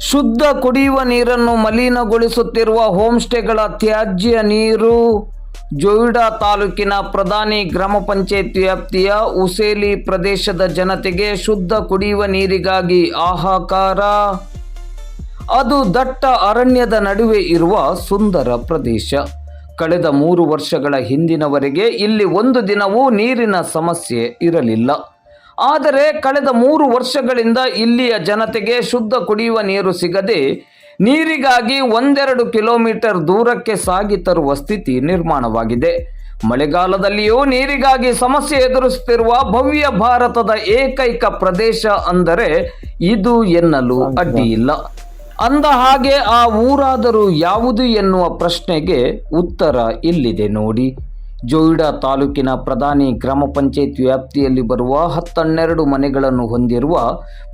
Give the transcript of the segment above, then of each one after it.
ಶುದ್ಧ ಕುಡಿಯುವ ನೀರನ್ನು ಮಲಿನಗೊಳಿಸುತ್ತಿರುವ ಹೋಮ್ಸ್ಟೇಗಳ ತ್ಯಾಜ್ಯ ನೀರು. ಜೋಯಿಡಾ ತಾಲೂಕಿನ ಪ್ರಧಾನಿ ಗ್ರಾಮ ಪಂಚಾಯತ್ ವ್ಯಾಪ್ತಿಯ ಉಸೇಲಿ ಪ್ರದೇಶದ ಜನತೆಗೆ ಶುದ್ಧ ಕುಡಿಯುವ ನೀರಿಗಾಗಿ ಆಹಾಕಾರ ಅದು ದಟ್ಟ ಅರಣ್ಯದ ನಡುವೆ ಇರುವ ಸುಂದರ ಪ್ರದೇಶ. ಕಳೆದ ಮೂರು ವರ್ಷಗಳ ಹಿಂದಿನವರೆಗೆ ಇಲ್ಲಿ ಒಂದು ದಿನವೂ ನೀರಿನ ಸಮಸ್ಯೆ ಇರಲಿಲ್ಲ. ಆದರೆ ಕಳೆದ ಮೂರು ವರ್ಷಗಳಿಂದ ಇಲ್ಲಿಯ ಜನತೆಗೆ ಶುದ್ಧ ಕುಡಿಯುವ ನೀರು ಸಿಗದೆ ನೀರಿಗಾಗಿ ಒಂದೆರಡು ಕಿಲೋಮೀಟರ್ ದೂರಕ್ಕೆ ಸಾಗಿ ತರುವ ಸ್ಥಿತಿ ನಿರ್ಮಾಣವಾಗಿದೆ. ಮಳೆಗಾಲದಲ್ಲಿಯೂ ನೀರಿಗಾಗಿ ಸಮಸ್ಯೆ ಎದುರಿಸುತ್ತಿರುವ ಭವ್ಯ ಭಾರತದ ಏಕೈಕ ಪ್ರದೇಶ ಅಂದರೆ ಇದು ಎನ್ನಲು ಅಡ್ಡಿಯಿಲ್ಲ ಅಂದ ಹಾಗೆ ಆ ಊರಾದರೂ ಯಾವುದು ಎನ್ನುವ ಪ್ರಶ್ನೆಗೆ ಉತ್ತರ ಇಲ್ಲಿದೆ ನೋಡಿ. ಜೋಯಿಡಾ ತಾಲೂಕಿನ ಪ್ರಧಾನಿ ಗ್ರಾಮ ಪಂಚಾಯತ್ ವ್ಯಾಪ್ತಿಯಲ್ಲಿ ಬರುವ ಹತ್ತನ್ನೆರಡು ಮನೆಗಳನ್ನು ಹೊಂದಿರುವ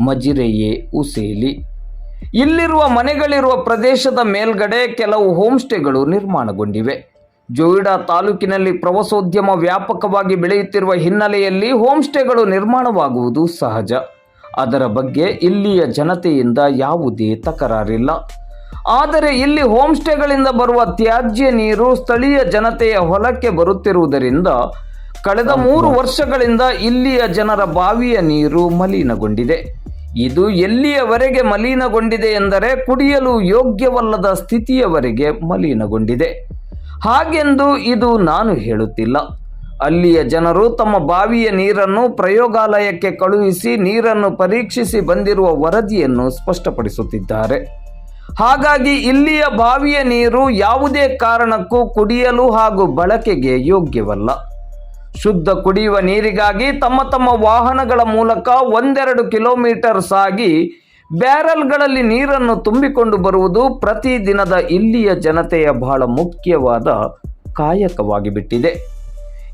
ಮಜಿರೆಯೇ ಉಸೇಲಿ. ಇಲ್ಲಿರುವ ಮನೆಗಳಿರುವ ಪ್ರದೇಶದ ಮೇಲ್ಗಡೆ ಕೆಲವು ಹೋಮ್ ಸ್ಟೇಗಳು ನಿರ್ಮಾಣಗೊಂಡಿವೆ. ಜೋಯಿಡಾ ತಾಲೂಕಿನಲ್ಲಿ ಪ್ರವಾಸೋದ್ಯಮ ವ್ಯಾಪಕವಾಗಿ ಬೆಳೆಯುತ್ತಿರುವ ಹಿನ್ನೆಲೆಯಲ್ಲಿ ಹೋಮ್ ಸ್ಟೇಗಳು ನಿರ್ಮಾಣವಾಗುವುದು ಸಹಜ. ಅದರ ಬಗ್ಗೆ ಇಲ್ಲಿಯ ಜನತೆಯಿಂದ ಯಾವುದೇ ತಕರಾರಿಲ್ಲ. ಆದರೆ ಇಲ್ಲಿ ಹೋಮ್ ಸ್ಟೇಗಳಿಂದ ಬರುವ ತ್ಯಾಜ್ಯ ನೀರು ಸ್ಥಳೀಯ ಜನತೆಯ ಹೊಲಕ್ಕೆ ಬರುತ್ತಿರುವುದರಿಂದ ಕಳೆದ ಮೂರು ವರ್ಷಗಳಿಂದ ಇಲ್ಲಿಯ ಜನರ ಬಾವಿಯ ನೀರು ಮಲಿನಗೊಂಡಿದೆ. ಇದು ಎಲ್ಲಿಯವರೆಗೆ ಮಲಿನಗೊಂಡಿದೆ ಎಂದರೆ ಕುಡಿಯಲು ಯೋಗ್ಯವಲ್ಲದ ಸ್ಥಿತಿಯವರೆಗೆ ಮಲಿನಗೊಂಡಿದೆ. ಹಾಗೆಂದು ಇದು ನಾನು ಹೇಳುತ್ತಿಲ್ಲ. ಅಲ್ಲಿಯ ಜನರು ತಮ್ಮ ಬಾವಿಯ ನೀರನ್ನು ಪ್ರಯೋಗಾಲಯಕ್ಕೆ ಕಳುಹಿಸಿ ನೀರನ್ನು ಪರೀಕ್ಷಿಸಿ ಬಂದಿರುವ ವರದಿಯನ್ನು ಸ್ಪಷ್ಟಪಡಿಸುತ್ತಿದ್ದಾರೆ. ಹಾಗಾಗಿ ಇಲ್ಲಿಯ ಬಾವಿಯ ನೀರು ಯಾವುದೇ ಕಾರಣಕ್ಕೂ ಕುಡಿಯಲು ಹಾಗೂ ಬಳಕೆಗೆ ಯೋಗ್ಯವಲ್ಲ. ಶುದ್ಧ ಕುಡಿಯುವ ನೀರಿಗಾಗಿ ತಮ್ಮ ತಮ್ಮ ವಾಹನಗಳ ಮೂಲಕ ಒಂದೆರಡು ಕಿಲೋಮೀಟರ್ ಸಾಗಿ ಬ್ಯಾರಲ್ಗಳಲ್ಲಿ ನೀರನ್ನು ತುಂಬಿಕೊಂಡು ಬರುವುದು ಪ್ರತಿದಿನದ ಇಲ್ಲಿಯ ಜನತೆಯ ಬಹಳ ಮುಖ್ಯವಾದ ಕಾಯಕವಾಗಿ ಬಿಟ್ಟಿದೆ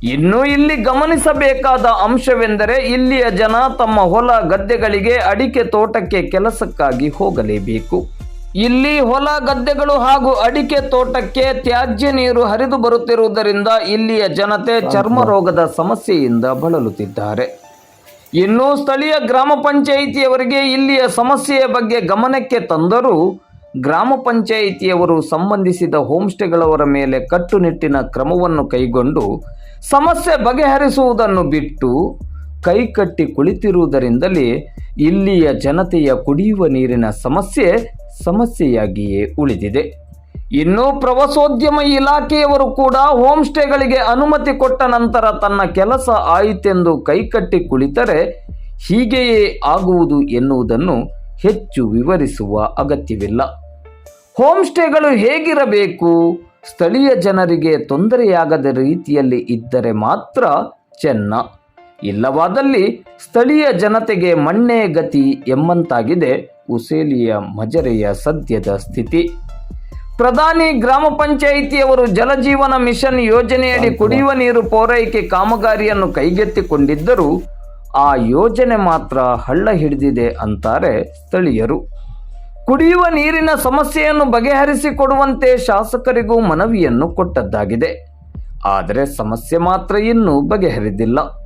ಇನ್ನು ಇಲ್ಲಿ ಗಮನಿಸಬೇಕಾದ ಅಂಶವೆಂದರೆ ಇಲ್ಲಿಯ ಜನ ತಮ್ಮ ಹೊಲ ಗದ್ದೆಗಳಿಗೆ ಅಡಿಕೆ ತೋಟಕ್ಕೆ ಕೆಲಸಕ್ಕಾಗಿ ಹೋಗಲೇಬೇಕು. ಇಲ್ಲಿ ಹೊಲ ಗದ್ದೆಗಳು ಹಾಗೂ ಅಡಿಕೆ ತೋಟಕ್ಕೆ ತ್ಯಾಜ್ಯ ನೀರು ಹರಿದು ಬರುತ್ತಿರುವುದರಿಂದ ಇಲ್ಲಿಯ ಜನತೆ ಚರ್ಮ ರೋಗದ ಸಮಸ್ಯೆಯಿಂದ ಬಳಲುತ್ತಿದ್ದಾರೆ. ಇನ್ನು ಸ್ಥಳೀಯ ಗ್ರಾಮ ಪಂಚಾಯಿತಿಯವರಿಗೆ ಇಲ್ಲಿಯ ಸಮಸ್ಯೆಯ ಬಗ್ಗೆ ಗಮನಕ್ಕೆ ತಂದರೂ ಗ್ರಾಮ ಪಂಚಾಯಿತಿಯವರು ಸಂಬಂಧಿಸಿದ ಹೋಮ್ಸ್ಟೇಗಳವರ ಮೇಲೆ ಕಟ್ಟುನಿಟ್ಟಿನ ಕ್ರಮವನ್ನು ಕೈಗೊಂಡು ಸಮಸ್ಯೆ ಬಗೆಹರಿಸುವುದನ್ನು ಬಿಟ್ಟು ಕೈಕಟ್ಟಿ ಕುಳಿತಿರುವುದರಿಂದಲೇ ಇಲ್ಲಿಯ ಜನತೆಯ ಕುಡಿಯುವ ನೀರಿನ ಸಮಸ್ಯೆ ಸಮಸ್ಯೆಯಾಗಿಯೇ ಉಳಿದಿದೆ. ಇನ್ನು ಪ್ರವಾಸೋದ್ಯಮ ಇಲಾಖೆಯವರು ಕೂಡ ಹೋಮ್ ಸ್ಟೇಗಳಿಗೆ ಅನುಮತಿ ಕೊಟ್ಟ ನಂತರ ತನ್ನ ಕೆಲಸ ಆಯಿತೆಂದು ಕೈಕಟ್ಟಿ ಕುಳಿತರೆ ಹೀಗೆಯೇ ಆಗುವುದು ಎನ್ನುವುದನ್ನು ಹೆಚ್ಚು ವಿವರಿಸುವ ಅಗತ್ಯವಿಲ್ಲ. ಹೋಮ್ ಸ್ಟೇಗಳು ಹೇಗಿರಬೇಕು? ಸ್ಥಳೀಯ ಜನರಿಗೆ ತೊಂದರೆಯಾಗದ ರೀತಿಯಲ್ಲಿ ಇದ್ದರೆ ಮಾತ್ರ ಚೆನ್ನ. ಇಲ್ಲವಾದಲ್ಲಿ ಸ್ಥಳೀಯ ಜನತೆಗೆ ಮಣ್ಣೇ ಗತಿ ಎಂಬಂತಾಗಿದೆ ಉಸೇಲಿಯ ಮಜರೆಯ ಸದ್ಯದ ಸ್ಥಿತಿ. ಪ್ರಧಾನಿ ಗ್ರಾಮ ಪಂಚಾಯಿತಿಯವರು ಜಲಜೀವನ ಮಿಷನ್ ಯೋಜನೆಯಡಿ ಕುಡಿಯುವ ನೀರು ಪೂರೈಕೆ ಕಾಮಗಾರಿಯನ್ನು ಕೈಗೆತ್ತಿಕೊಂಡಿದ್ದರೂ ಆ ಯೋಜನೆ ಮಾತ್ರ ಹಳ್ಳ ಹಿಡಿದಿದೆ ಅಂತಾರೆ ಸ್ಥಳೀಯರು. ಕುಡಿಯುವ ನೀರಿನ ಸಮಸ್ಯೆಯನ್ನು ಬಗೆಹರಿಸಿಕೊಡುವಂತೆ ಶಾಸಕರಿಗೂ ಮನವಿಯನ್ನು ಕೊಟ್ಟದ್ದಾಗಿದೆ. ಆದರೆ ಸಮಸ್ಯೆ ಮಾತ್ರ ಇನ್ನೂ ಬಗೆಹರಿದಿಲ್ಲ.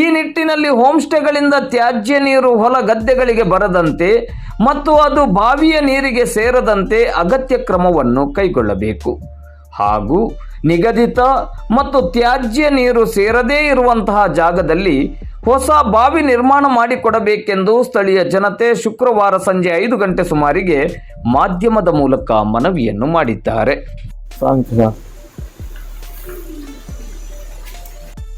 ಈ ನಿಟ್ಟಿನಲ್ಲಿ ಹೋಮ್ ಸ್ಟೇಗಳಿಂದ ತ್ಯಾಜ್ಯ ನೀರು ಹೊಲ ಗದ್ದೆಗಳಿಗೆ ಬರದಂತೆ ಮತ್ತು ಅದು ಬಾವಿಯ ನೀರಿಗೆ ಸೇರದಂತೆ ಅಗತ್ಯ ಕ್ರಮವನ್ನು ಕೈಗೊಳ್ಳಬೇಕು. ಹಾಗೂ ನಿಗದಿತ ಮತ್ತು ತ್ಯಾಜ್ಯ ನೀರು ಸೇರದೇ ಇರುವಂತಹ ಜಾಗದಲ್ಲಿ ಹೊಸ ಬಾವಿ ನಿರ್ಮಾಣ ಮಾಡಿಕೊಡಬೇಕೆಂದು ಸ್ಥಳೀಯ ಜನತೆ ಶುಕ್ರವಾರ ಸಂಜೆ ಐದು ಗಂಟೆ ಸುಮಾರಿಗೆ ಮಾಧ್ಯಮದ ಮೂಲಕ ಮನವಿಯನ್ನು ಮಾಡಿದ್ದಾರೆ.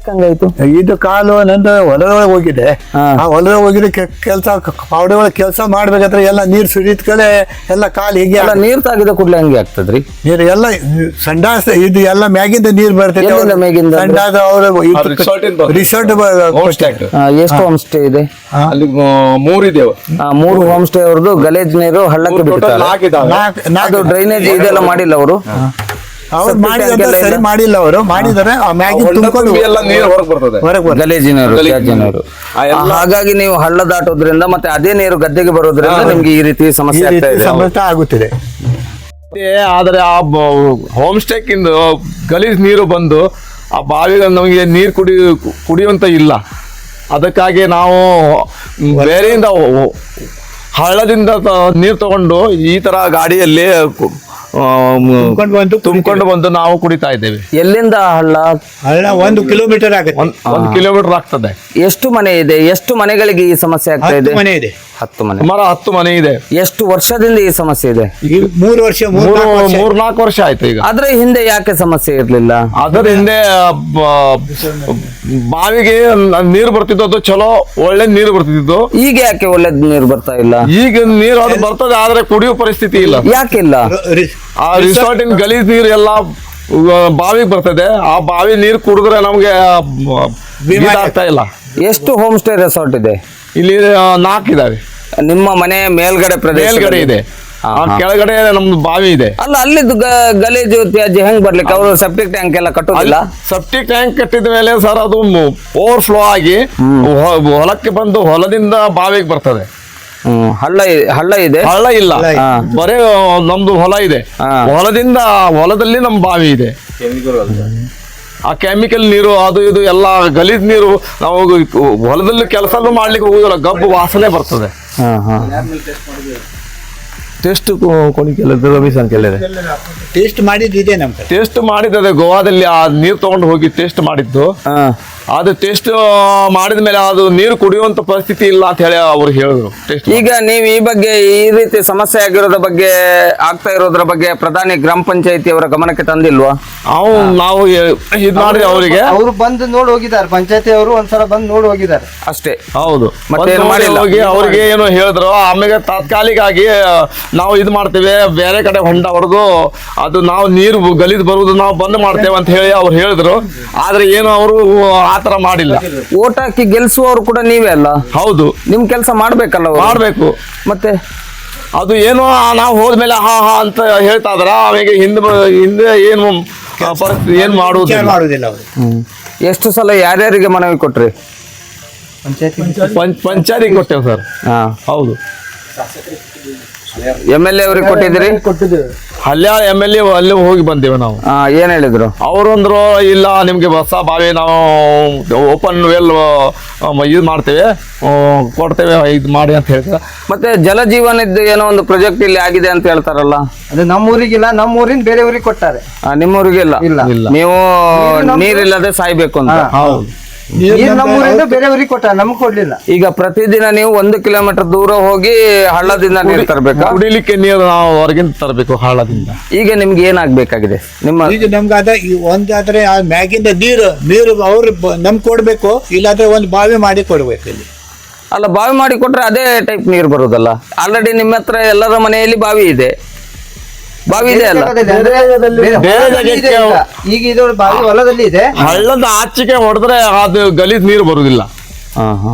ಹಂಗಾಯ್ತು ಇದು ಕಾಲು ನಂದು ಹೊಲದೊಳಗೆ ಹೋಗಿದೆ. ಆ ಹೊಲದೊಳಗೆ ಹೋಗಿದ್ರೆ ಕೆಲಸ ಪಾವಡೆ ಒಳಗೆ ಕೆಲಸ ಮಾಡ್ಬೇಕಾದ್ರೆ ಎಲ್ಲ ನೀರು ಸುರಿದ ಕಡೆ ಎಲ್ಲ ಕಾಲು ಹೀಗೆ ಎಲ್ಲ ನೀರ್ ತಾಗಿದ ಕೂಡಲೇ ಹಂಗೆ ಆಗ್ತದ್ರಿ? ನೀರು ಎಲ್ಲ ಸಂಡಾಸ ಇದು ಎಲ್ಲ ಮ್ಯಾಗಿಂದ ನೀರು ಬರ್ತೈತೆ ಎಲ್ಲಿಂದ ಮ್ಯಾಗಿಂದ ಅಂದ್ರೆ? ಸಂಡಾಸ ಅವರು ಬರ್ತದೆ. ರಿಸಾರ್ಟ್ ಹೋಮ್ ಸ್ಟೇ ಆ, ಎಷ್ಟು ಹೋಮ್ ಸ್ಟೇ ಇದೆ? ಅಲ್ಲಿ ಮೂರು ಇದೆ ಆ, ಮೂರು ಹೋಮ್ ಸ್ಟೇ ಅವ್ರದ್ದು ಗಲೇಜ್ ನೀರು ಹಳ್ಳಕ್ಕೆ ಬಿಟ್ಟು ಬಿಡ್ತಾರೆ. ಡ್ರೈನೇಜ್ ಇದೆಲ್ಲ ಮಾಡಿಲ್ಲ ಅವರು? ಅವ್ರು ಮಾಡಿದಂತ ಸರಿ ಮಾಡಿಲ್ಲ ಅವರು. ಮಾಡಿದರೆ ಆ ಮ್ಯಾಗಿ ತುಂಬಿಕೊಂಡು ಎಲ್ಲ ನೀರು ಹೊರಗೆ ಬರ್ತದೆ. ಹೊರಗೆ ಬರ್ತದೆ. ಗಲೇಜ್ ನೀರು ಗಲೀಜ್ ನೀರು. ಆ ಎಲ್ಲ- ಆ, ಹಾಗಾಗಿ ನೀವು ಹಳ್ಳ ದಾಟೋದ್ರಿಂದ ಮತ್ತೆ ಅದೇ ನೀರು ಗದ್ದೆಗೆ ಬರೋದ್ರಿಂದ ನಿಮ್ಗೆ ಈ ರೀತಿ ಸಮಸ್ಯೆ ಆಗ್ತಾ ರೀತಿ ಇದೆ. ಸಮಸ್ಯೆ ಆಗುತ್ತಿದೆ. ಆದರೆ ಆ ಹೋಮ್ ಸ್ಟೇಕಿಂದ ಗಲೀಜ್ ನೀರು ಬಂದು ಆ ಬಾವಿಯಿಂದ ನಮಗೆ ನೀರು ಕುಡಿ ಕುಡಿಯುವಂತ ಇಲ್ಲ. ಅದಕ್ಕಾಗಿ ನಾವು ಬೇರೆಯಿಂದ ಹಳ್ಳದಿಂದ ನೀರು ತಗೊಂಡು ಈ ತರ ಗಾಡಿಯಲ್ಲಿ ತುಂಬ್ಕೊಂಡು ಬಂದು ತುಂಬ್ಕೊಂಡು ಬಂದು ನಾವು ಕುಡಿತಾ ಇದ್ದೇವೆ. ಎಲ್ಲಿಂದ ಹಳ್ಳ? ಹಳ್ಳ ಒಂದು ಕಿಲೋಮೀಟರ್ ಆಗುತ್ತೆ. ಒಂದ್ ಕಿಲೋಮೀಟರ್ ಆಗ್ತದೆ. ಎಷ್ಟು ಮನೆ ಇದೆ? ಎಷ್ಟು ಮನೆಗಳಿಗೆ ಈ ಸಮಸ್ಯೆ ಆಗ್ತಾ ಇದೆ? ಮನೆ ಇದೆ. ಹತ್ತು ಮನೆ. ಸುಮಾರು ಹತ್ತು ಮನೆ ಇದೆ. ಎಷ್ಟು ವರ್ಷದಿಂದ ಈ ಸಮಸ್ಯೆ ಇದೆ? ಮೂರು ವರ್ಷ ಮೂರು ಮೂರು ನಾಲ್ಕು ವರ್ಷ. ಮೂರ್ ನಾಲ್ಕು ವರ್ಷ ಆಯ್ತು ಈಗ. ಅದ್ರ ಹಿಂದೆ ಯಾಕೆ ಸಮಸ್ಯೆ ಇರ್ಲಿಲ್ಲ? ಅದರ ಹಿಂದೆ ಬ- ಬಾವಿಗೆ ನೀರು ಬರ್ತಿದ್ದು ಅದು ಚಲೋ ಒಳ್ಳೆ ನೀರು ಬರ್ತಿತ್ತು. ಈಗ ಯಾಕೆ ಒಳ್ಳೆ ನೀರು ಬರ್ತಾ ಇಲ್ಲ? ಈಗ ನೀರು ಅದು ಬರ್ತದೆ ಆದ್ರೆ ಕುಡಿಯೋ ಪರಿಸ್ಥಿತಿ ಇಲ್ಲ. ಯಾಕಿಲ್ಲ ರಿ- ಆ ಇನ್ ಗಲೀಜ್ ನೀರು ಎಲ್ಲ ಬಾವಿಗೆ ಬರ್ತದೆ. ಆ ಬಾವಿ ನೀರು ಕುಡಿದ್ರೆ ನಮ್ಗೆ ಆಗ್ತಾ ಇಲ್ಲ. ಎಷ್ಟು ಹೋಮ್ ಸ್ಟೇ ರೆಸಾರ್ಟ್ ಇದೆ? ಇಲ್ಲಿ ನಾಲ್ಕು ಇದಾವೆ. ನಿಮ್ಮ ಮನೆ ಮೇಲ್ಗಡೆ ಪ್ರದೇಶ ಮೇಲ್ಗಡೆ ಇದೆ. ಆ. ಕೆಳಗಡೆ ನಮ್ದು ಬಾವಿ ಇದೆ. ಅಲ್ಲ ಅಲ್ಲಿದ್ದು ಗ- ಗಲೀಜು ತ್ಯಾಜ್ಯ ಹೆಂಗ್ ಬರ್ಲಿಕ್ಕೆ? ಅವರು ಸೆಪ್ಟಿಕ್ ಟ್ಯಾಂಕ್ ಎಲ್ಲ ಕಟ್ಟೋದಿಲ್ಲ? ಸೆಪ್ಟಿಕ್ ಟ್ಯಾಂಕ್ ಕಟ್ಟಿದ ಮೇಲೆ ಸರ್ ಅದು ಓವರ್ ಫ್ಲೋ ಆಗಿ ಹೊ- ಹೊಲಕ್ಕೆ ಬಂದು ಹೊಲದಿಂದ ಬಾವಿಗೆ ಬರ್ತದೆ. ಹ್ಮ್ ಹಳ್ಳ ಇ- ಹಳ್ಳ ಇದೆ? ಹಳ್ಳ ಇಲ್ಲ. ಹಳ್ಳ ಇಲ್ಲ. ಹಾ. ಬರೇ ಆ, ನಮ್ದು ಹೊಲ ಇದೆ. ಹಾ. ಹೊಲದಿಂದ ಹೊಲದಲ್ಲಿ ನಮ್ ಬಾವಿ ಇದೆ. ಆ ಕೆಮಿಕಲ್ ನೀರು, ಅದು ಇದು ಎಲ್ಲ ಗಲೀಜ್ ನೀರು, ನಾವು ಹೊಲದಲ್ಲಿ ಕೆಲಸ ಮಾಡ್ಲಿಕ್ಕೆ ಹೋಗುದಿಲ್ಲ, ಗಬ್ಬು ವಾಸನೆ ಬರ್ತದೆ. ಟೆಸ್ಟ್ ರಮೇಶನ್ ಕೇಳಿದೆ ಟೇಸ್ಟ್ ಮಾಡಿದ್ದು ಇದೆ ನಮ್ಮ ಕಡೆ. ಟೆಸ್ಟ್ ಮಾಡಿದ್ದದೆ ಗೋವಾದಲ್ಲಿ ಆ ನೀರು ತಗೊಂಡು ಹೋಗಿ ಟೆಸ್ಟ್ ಮಾಡಿದ್ದು. ಹಾ. ಅದು ಟೆಸ್ಟ್ ಮಾಡಿದ ಮೇಲೆ ಅದು ನೀರು ಕುಡಿಯುವಂತ ಪರಿಸ್ಥಿತಿ ಇಲ್ಲ ಅಂತ ಹೇಳಿ ಅವ್ರು ಹೇಳಿದ್ರು. ಟೆಸ್ಟ್ ಈಗ ನೀವು ಈ ಬಗ್ಗೆ ಈ ರೀತಿ ಸಮಸ್ಯೆ ಆಗಿರೋದ್ರ ಬಗ್ಗೆ ಆಗ್ತಾ ಇರೋದ್ರ ಬಗ್ಗೆ ಪ್ರಧಾನಿ ಗ್ರಾಮ ಪಂಚಾಯತಿ ಅವರ ಗಮನಕ್ಕೆ ತಂದಿಲ್ವಾ? ನಾವು ನಾವು ಇದು ಮಾಡಿದ್ರೆ ಅವರಿಗೆ. ಅವರು ಬಂದು ನೋಡಿ ಹೋಗಿದ್ದಾರೆ. ಪಂಚಾಯತಿ ಅವರು ಒಂದ್ಸಲ ಬಂದು ನೋಡಿ ಹೋಗಿದ್ದಾರೆ. ಅಷ್ಟೇ. ಹೌದು. ಮತ್ತೆ ಏನು ಮಾಡಿಲ್ಲ? ಹೋಗಿ ಅವ್ರಿಗೆ ಏನು ಹೇಳಿದ್ರು? ಆಮೇಲೆ ತಾತ್ಕಾಲಿಕ ಆಗಿ ನಾವು ಇದು ಮಾಡ್ತೇವೆ ಬೇರೆ ಕಡೆ ಹೊಂಡ ಹೊಡೆದು ಅದು ನಾವು ನೀರು ಗಲೀಜ್ ಬರುವುದು ನಾವು ಬಂದ್ ಮಾಡ್ತೇವೆ ಅಂತ ಹೇಳಿ ಅವ್ರು ಹೇಳಿದ್ರು. ಆದ್ರೆ ಏನು ಅವರು ಆ ತರ ಮಾಡಿಲ್ಲ. ಓಟ್ ಹಾಕಿ ಗೆಲ್ಸುವವರು ಕೂಡ ನೀವೇ ಅಲ್ಲ? ಹೌದು. ನಿಮ್ ಕೆಲಸ ಮಾಡ್ಬೇಕಲ್ಲ ಅವ್ರು? ಮಾಡ್ಬೇಕು. ಮತ್ತೆ? ಅದು ಏನು ನಾವು ಹೋದ್ಮೇಲೆ ಹಾ ಹಾ ಅಂತ ಹೇಳ್ತಾ ಇದ್ರ ಅವಾಗ ಹಿಂದೆ ಬ- ಹಿಂದೆ ಏನು ಆ, ಪರಿಸ್ಥಿತಿ ಏನ್ ವಿಚಾರ ಮಾಡುವುದಿಲ್ಲ. ಮಾಡುವುದಿಲ್ಲ ಅವರು. ಎಷ್ಟು ಸಲ ಯಾರ್ಯಾರಿಗೆ ಮನವಿ ಕೊಟ್ರಿ? ಪಂಚಾಯತಿ ಕೊಟ್ಟೆವು ಸರ್. ಹಾ. ಹೌದು. ಎಂ ಎಲ್ ಎ ಅವ್ರಿಗೆ ಕೊಟ್ಟಿದ್ರಿ ಕೊಟ್ಟಿದ್ದೇವೆ. ಹಲ್ಯಾಳ ಎಂ ಎಲ್ ಎ ಅಲ್ಲಿ ಹೋಗಿ ಬಂದೇವೆ ನಾವು. ಆ, ಏನ್ ಹೇಳಿದ್ರು? ಅವರು ಅಂದ್ರು ಇಲ್ಲ ನಿಮ್ಗೆ ಹೊಸ ಬಾವಿ ನಾವು ಓಪನ್ ವೆಲ್ ಇದು ಮಾಡ್ತೇವೆ. ಆ, ಕೊಡ್ತೇವೆ ಇದು ಮಾಡಿ ಅಂತ ಹೇಳ್ತಾರೆ ಮತ್ತೆ ಜಲಜೀವನದ್ದು ಏನೋ ಒಂದು ಪ್ರಾಜೆಕ್ಟ್ ಇಲ್ಲಿ ಆಗಿದೆ ಅಂತ ಹೇಳ್ತಾರಲ್ಲ? ಅದು ನಮ್ಮ ಊರಿಗಿಲ್ಲ ನಮ್ಮ ಊರಿನ ಬೇರೆ ಊರಿಗೆ ಕೊಟ್ಟಾರೆ. ನಿಮ್ಮ ನಿಮ್ಮೂರಿಗೆ ಇಲ್ಲ. ಇಲ್ಲ. ಇಲ್ಲ. ನೀವು ನೀರಿಲ್ಲದೆ ಸಾಯ್ಬೇಕು ಅಂತ? ಹೌದು. ನೀರು ನಮ್ಮ ಊರಿಂದ ಬೇರೆ ಊರಿಗೆ ಕೊಟ್ಟಾರೆ ನಮ್ಗೆ ಕೊಡ್ಲಿಲ್ಲ. ಈಗ ಪ್ರತಿದಿನ ನೀವು ಒಂದು ಕಿಲೋಮೀಟರ್ ದೂರ ಹೋಗಿ ಹಳ್ಳದಿಂದ ನೀರು ತರಬೇಕು? ಕುಡಿಲಿಕ್ಕೆ ನೀರು ನಾವು ಹೊರಗಿಂದ ತರಬೇಕು ಹಳ್ಳದಿಂದ. ಈಗ ನಿಮ್ಗೆ ಏನಾಗ್ಬೇಕಾಗಿದೆ? ನಿಮ್ಮ ಈಗ ನಮ್ಗೆ ಅದ ಈ ಒಂದಾದ್ರೆ ಆ ಮ್ಯಾಗಿಂದ ನೀರು ನೀರು ಅವ್ರು ಬ- ನಮ್ಗೆ ಕೊಡ್ಬೇಕು ಇಲ್ಲಾಂದ್ರೆ ಒಂದು ಬಾವಿ ಮಾಡಿ ಕೊಡ್ಬೇಕು ಇಲ್ಲಿ. ಅಲ್ಲ ಬಾವಿ ಮಾಡಿ ಕೊಟ್ರೆ ಅದೇ ಟೈಪ್ ನೀರು ಬರೋದಲ್ಲ? ಆಲ್ರೆಡಿ ನಿಮ್ಮ ಹತ್ರ ಎಲ್ಲರ ಮನೆಯಲ್ಲಿ ಬಾವಿ ಇದೆ. ಬಾವಿ ಇದೆ ಅಲ್ಲ? ಬೇರೆ ಜಾಗಕ್ಕೆ ಈಗ. ಇದು ಬಾವಿ ಹೊಲದಲ್ಲಿ ಇದೆ. ಹಳ್ಳದ ಆಚೆಗೆ ಹೊಡೆದ್ರೆ ಅದು ಗಲೀಜ್ ನೀರು ಬರುದಿಲ್ಲ. ಹಾ ಹಾ.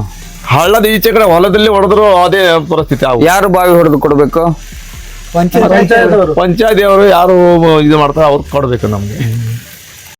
ಹಳ್ಳದ ಈಚೆ ಕಡೆ ಹೊಲದಲ್ಲಿ ಹೊಡೆದ್ರು ಅದೇ ಪರಿಸ್ಥಿತಿ ಯಾರು ಬಾವಿ ಹೊಡೆದು ಕೊಡ್ಬೇಕು? ಪಂಚಾಯತ್ ಪಂಚಾಯತಿ ಅವರು. ಯಾರು ಇದು ಮಾಡ್ತಾರೆ ಅವ್ರು ಕೊಡ್ಬೇಕು ನಮ್ಗೆ.